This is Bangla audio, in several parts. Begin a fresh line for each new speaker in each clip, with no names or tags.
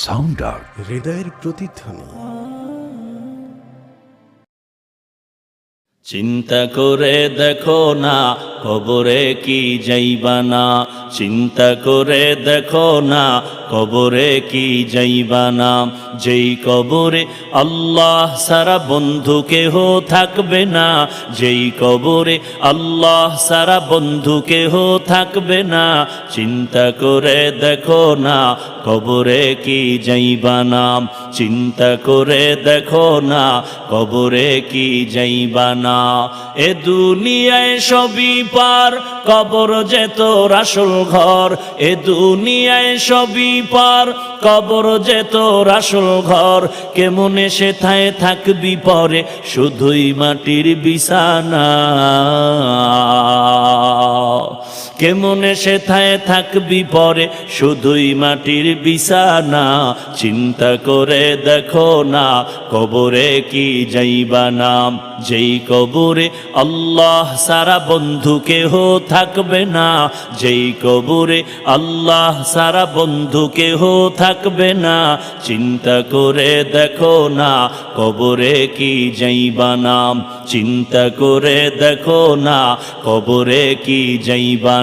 সাউন্ড আউট
হৃদয়ের প্রতিধ্বনি।
চিন্তা করে দেখো না কবরে কি যাইবা না? চিন্তা করে দেখো না, কবরে কি যাইবানা যেই কবরে আল্লাহ সারা বন্ধু কেহ থাকবে না, যেই কবরে আল্লাহ সারা বন্ধু কেহ থাকবে না, চিন্তা করে দেখো না, কবরে কি যাইবানা চিন্তা করে দেখো না, কবরে কি যাইবা না? এ দুনিয়ায় সবই পার, কবর যে তোর আসল ঘর, এ দুনিয়ায় সবই পার, কবর যে তোর আসল ঘর, কেমন সেথায় থাকবি পরে, শুধুই মাটির বিছানা। কেমনে সেথায় থাকবি পরে? শুধুই মাটির বিছানা, চিন্তা করে দেখো না, কবরে কি যাইবা নাম? যেই কবরে আল্লাহ সারা বন্ধু কেহ থাকবে না, যেই কবরে আল্লাহ সারা বন্ধু কেহ থাকবে না, চিন্তা করে দেখো না, কবরে কি যাইবা নাম? চিন্তা করে দেখো না, কবরে কি যাইবা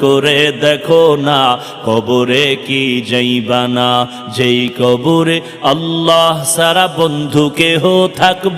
করে দেখো না কবরে কি যাইবা না? যেই কবরে আল্লাহ সারা বন্ধু কেহ থাকবে